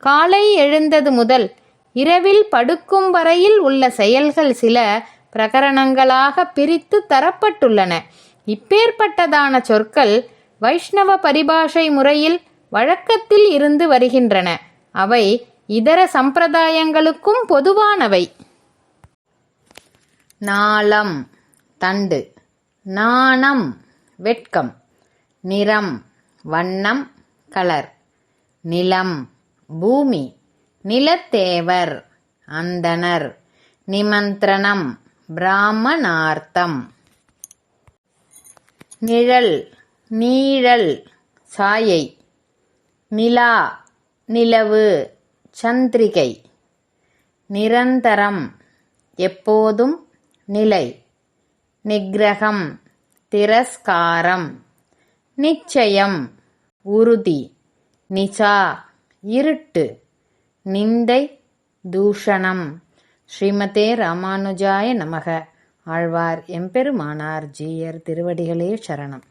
காலை எழுந்தது முதல் இரவில் படுக்கும் வரையில் உள்ள செயல்கள் சில பிரகரணங்களாக பிரித்து தரப்பட்டுள்ளன. இப்பேற்பட்டதான சொற்கள் வைஷ்ணவ பரிபாஷை முறையில் வழக்கத்தில் இருந்து வருகின்றன. அவை இதர சம்பிரதாயங்களுக்கும் பொதுவானவை. நாளம் தண்டு. நாணம் வெட்கம். நிறம் வண்ணம் கலர். நிலம் பூமி. நிலத்தேவர் அந்தணர் நிமந்திரணம் பிராமணார்த்தம். நிழல் நீழல் சாயை. நிலா நிலவு சந்திரிகை. நிரந்தரம் எப்போதும் நிலை. நிகிரகம் திரஸ்காரம். நிச்சயம் உறுதி. நிசா இருட்டு நிந்தை தூஷணம் ஸ்ரீமதே ராமானுஜாய நமக ஆழ்வார் எம்பெருமானார் ஜீயர் திருவடிகளே சரணம்